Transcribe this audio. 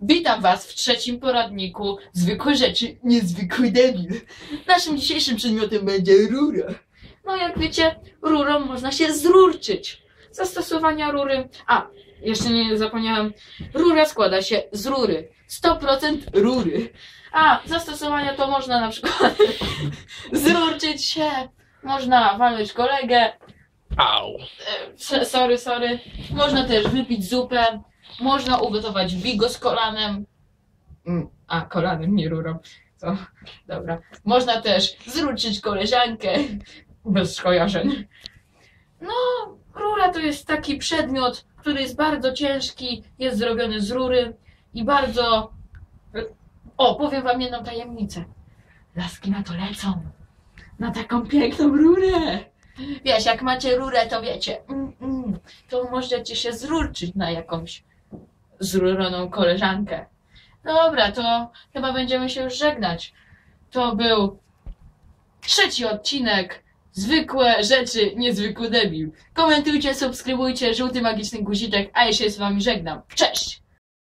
Witam Was w trzecim poradniku Zwykłe rzeczy, niezwykły debil. Naszym dzisiejszym przedmiotem będzie rura. No jak wiecie, rurą można się zrurczyć. Zastosowania rury... A, jeszcze nie zapomniałem. Rura składa się z rury. 100% rury. A, zastosowania to można na przykład zrurczyć się, można walnąć kolegę, Au. E, Sorry, sorry. Można też wypić zupę. Można ugotować bigo z kolanem. Mm, A, kolanem, nie rurą. Co? Dobra. Można też zruczyć koleżankę. Bez skojarzeń. No, rura to jest taki przedmiot, który jest bardzo ciężki, jest zrobiony z rury i bardzo... O, powiem wam jedną tajemnicę. Laski na to lecą. Na taką piękną rurę. Wiesz, jak macie rurę, to wiecie, mm, mm, to możecie się zrurczyć na jakąś zruroną koleżankę. Dobra, to chyba będziemy się już żegnać. To był trzeci odcinek. Zwykłe rzeczy, niezwykły debil. Komentujcie, subskrybujcie, żółty magiczny guziczek, a ja się z wami żegnam. Cześć!